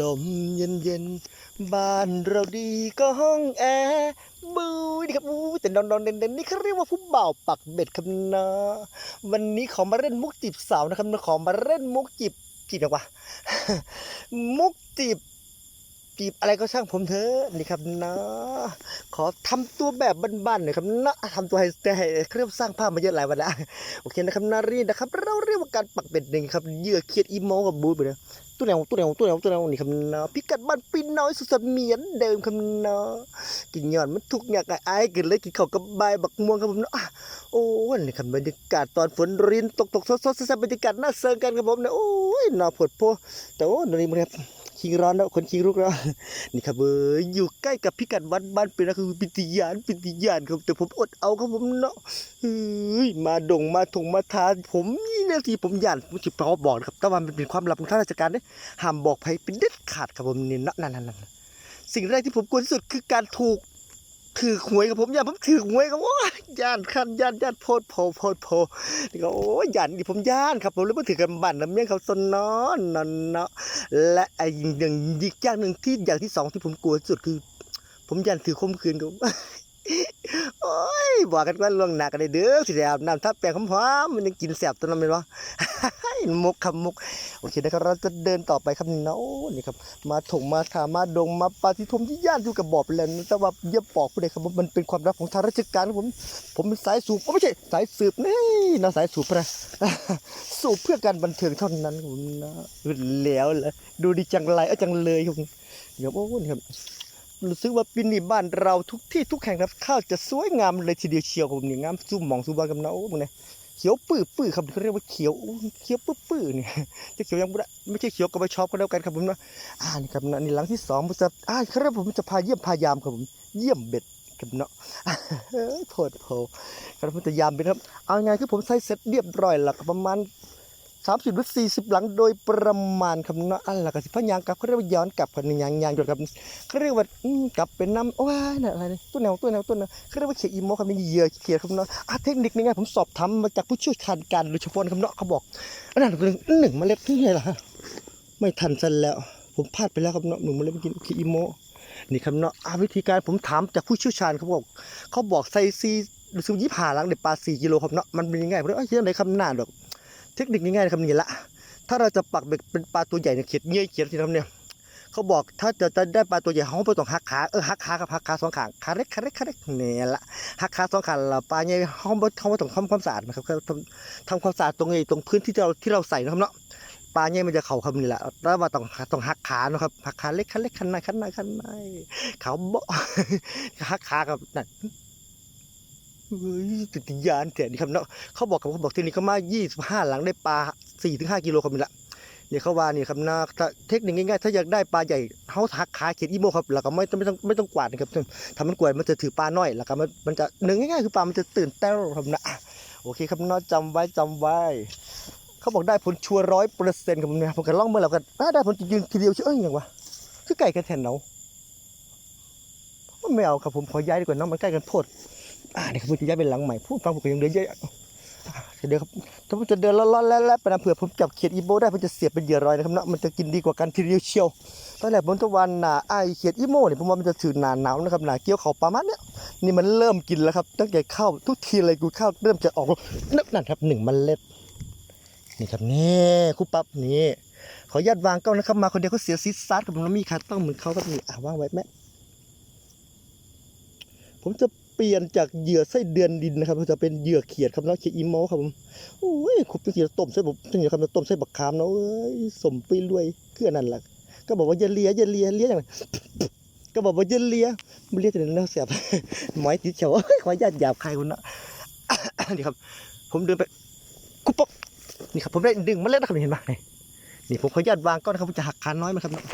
ลมเย็นเย็นๆบ้านเราดีก็ห้องแอร์บูนี่ครับอู้แต่นอนนอนเด่นๆนี่เขาเรียกว่าผู้บ่าวปักเบ็ดครับนะวันนี้ขอมาเล่นมุกจีบสาวนะครับขอมาเล่นมุกจีบจีบแบบว่ามุกจีบ จีบอะไรก็ช่างผมเถอะนี่ครับนะขอทำตัวแบบบ้านๆหน่อยครับนะทำตัวให้ให้เขาเรียกว่าสร้างภาพมาเยอะหลายวันแล้วโอเคนะครับนารีนะครับ เราเรียกว่าการปักเบ็ดหนึ่งครับเยื่อเครียดอีโมกับบูธไปเลยตัวแนวตัวแนวตัวแนวตัวแนวนี่คำนาพิกัดบ้านปีน้อยสุดสัดเมียนเดิมคำนากินย้อนมันทุกอย่างไอ้กินเลยกินข้าวกับใบบักม่วงครับผมนาะโอ้ยนี่ครับบรรยากาศตอนฝนรินตกตกสดสดซ่บรรยากาศน่าเซิงกันครับผมนะโอ้ยน่าผดโพแต่โอ้ตอนนี้มันครับ คิงร้อนแล้วคนคิงรุกแล้วนี่ครับเอออยู่ใกล้กับพิกัดวัดบ้านเป็นนะคือปิติยานปิติยานครับแต่ผมอดเอาครับผมเนาะเฮ้ยมาดงมาถงมาทานผมนี่นาทีผมหยานผมจะพอบอกนะครับแต่ว่ามันเป็นความลับของท่านราชการเนี่ยห้ามบอกใครเป็นเด็ดขาดครับผมนี่นั่นนั่นนั่นสิ่งแรกที่ผมกลัวที่สุดคือการถูก ถือหวยกับผมย่าผมถือหวยกับโอ้ย่านคันย่านย่านโพดโพโพดโพนี่ก็โอ้ยย่านนี่ผมย่านครับผมเลยมาถือกันบั่นน้ำเมี่ยงเขาสนนอนนอนเนาะและไอ้อย่างอีกอย่างหนึ่งที่อย่างที่สองที่ผมกลัวที่สุดคือ ผมย่านถือคมคืนกับโอ้ย บอกกันว่าล่วงหน้ากันได้เด้อสิได้อาบน้ำทับแป้งหอมๆมันยังกินแสบตัวนั้นเป็นวะมุกครับมุกโอเคนะครับเราจะเดินต่อไปครับนี่นะนี่ครับ มาถงมาถามาดงมาปาทิทมที่ย่านอยู่กับบอกไปแล้วนะแต่ว่าเยี่ยบอกผู้ใดครับมันเป็นความลับของทางราชการผม ผมเป็นสายสูบไม่ใช่สายสืบนี่นะสายสูบนะสูบเพื่อการบันเทิงเท่านั้นผมนะแล้วละดูดีจังไรเออจังเลยผมเดี๋ยวโอ้นี่ครับ รู้สึกว่าปีนี้บ้านเราทุกที่ทุกแห่งครับข้าวจะสวยงามเลยทีเดียวเชียวครับผมนี่งามสู้หมองสู้บ้านกับนะโอ้มึงเนี่ยเขียวปื้อปื้อครับเขาเรียกว่าเขียวเขียวปื้อปื้อเนี่ยจะเขียวยังไม่ได้ไม่ใช่เขียวกับใบชอบก็แล้วกันครับผมนะอ่านี่ครับนะนี่หลังที่สองผมจะอ่าครับผมจะพาเยี่ยมพายามครับผมเยี่ยมเบ็ดครับเนาะเฮ้ยโผดโผครับผมจะยามเบ็ดครับเอาไงคือผมใส่เสร็จเรียบร้อยแล้วก็ประมาณ สามสิบหรือสี่สิบหลังโดยประมาณครับเนาะอันละก็สิพยางกลับเขาเรียกว่าย้อนกลับกันยางยางจนกับเขาเรียกว่ากลับเป็นน้ำโอ้ยน่ะอะไรตัวแนวตัวแนวตัวแนวเขาเรียกว่าเขียอีโมครับนี่เหยื่อเขียครับเนาะอะเทคนิคนี้ไงผมสอบทำมาจากผู้เชี่ยวชาญการโดยเฉพาะนครับเนาะเขาบอกอันนั้นเป็นหนึ่งเมล็ดที่ไงล่ะไม่ทันซะแล้ว ผมพลาดไปแล้วครับเนาะหนึ่งเมล็ดเมื่อกี้เขียอีโมนี่ครับเนาะวิธีการผมถามจากผู้เชี่ยวชาญเขาบอกเขาบอกไซซีรู้สึกยี่ห้าหลังเด็ดปลาสี่กิโลครับเนาะมันเป็นยังไงผมเลยเอ้ยยังไงคำหน้าดอก ทคนิคง่ายๆนะครับนี่ละ ถ้าเราจะปักเบ็ดเป็นปลาตัวใหญ่เนี่ยเขียดเงี้ยเขียดที่ทำเนี่ยเขาบอกถ้าจะจะได้ปลาตัวใหญ่เขาไปต้องหักขาเออหักขากับหักขาสองขางขาเล็กขาเล็กขาเล็กเนี่ยละหักขาสองขางละปลาเนี่ยเขาไม่เขาไม่ต้องทำความสะอาดนะครับทำทำความสะอาดตรงไอ้ตรงพื้นที่ที่เราที่เราใส่นะครับเนาะปลาเนี่ยมันจะเข่าคำนี่แหละแล้วว่าต้องต้องหักขานะครับหักขาเล็กขาเล็กขันในขันในขันในเขาบอกหักขากับนั่น ติดยานแต่นี่ครับเนาะเขาบอกกับเขาบอกที่นี่เขามา25หลังได้ปลา4ถึง5กิโลครับนี่ละเนี่ยเขาว่านี่ครับนะถ้าเทคนิคง่ายๆถ้าอยากได้ปลาใหญ่เขาหักขาเขียดอีโมครับแล้วก็ไม่ต้องไม่ต้องไม่ต้องกวาดนะครับถ้ามันกวาดมันจะถือปลาน้อยแล้วก็มันมันจะหนึ่งง่ายๆคือปลามันจะตื่นเต้นครับนะโอเคครับน้องจำไว้จำไว้เขาบอกได้ผลชัวร้อยเปอร์เซ็นต์ครับผมเนี่ยผมก็ล่องเมื่อแล้วกันได้ผลจริงๆทีเดียวเชื่ออย่างวะคือไก่กันแทนเนาไม่เอาครับผมขอย้ายดีกว่าน้องมันใกล้กันโพด อ่าเดี๋ยวผมจะย้ายไปหลังใหม่พูดฟังผมก็ยังเดินเยอะอะเดี๋ยวครับถ้าผมจะเดินล่อนๆแล้วๆไปนะเผื่อผมจับเขียดอีโบได้ผมจะเสียบเป็นเหยื่อรอยนะครับเนาะมันจะกินดีกว่ากันทีเดียวเชียวตอนแรกผมตะวันหนาไอเขียดอีโมเนี่ยผมว่ามันจะถือหนาหนาวนะครับหนาเกี่ยวเขาประมาณเนี้ยนี่มันเริ่มกินแล้วครับตั้งแต่เข้าทุกทีเลยกูเข้าเริ่มจะออกนั่นนั่นครับหนึ่งเมล็ดนี่ครับนี่คู่ปั๊บนี่ขอญาตวางกล้องนะครับมาคนเดียวเขาเสียซีซาร์กับผมแล้วมีขาต้องเหมือนเขาครับนี่อะวางไว้แม่ผมจะ ปลี่ยนจากเหยื่อไส้เดือนดินนะครับจะเป็นเหยื่อเขียดครับเนาะเขียดอีโมครับผมโอ้ยคุบจังสีต้มใส่บบจังสีคำต้มใส่บักขามเนาะเอ้ยสมไปรวยเคืออันนั้นล่ะก็บอกว่าอย่าเลียอย่าเลียเลียอย่างไรก็บอกว่าอย่าเลียไมันเลียแต่นั้นแล้วเสียบหมอยติดเฉาขออนุญาตหยาบใคายคุณนะนี่ครับ ผมเดินไปกุ๊บป๊บนี่ครับผมได้ดึงมาเล่นนะครับเห็นไหมนี่ผมขออนุญาตวางก้อนนะครับผมจะหักคานน้อยมันครับเนาะ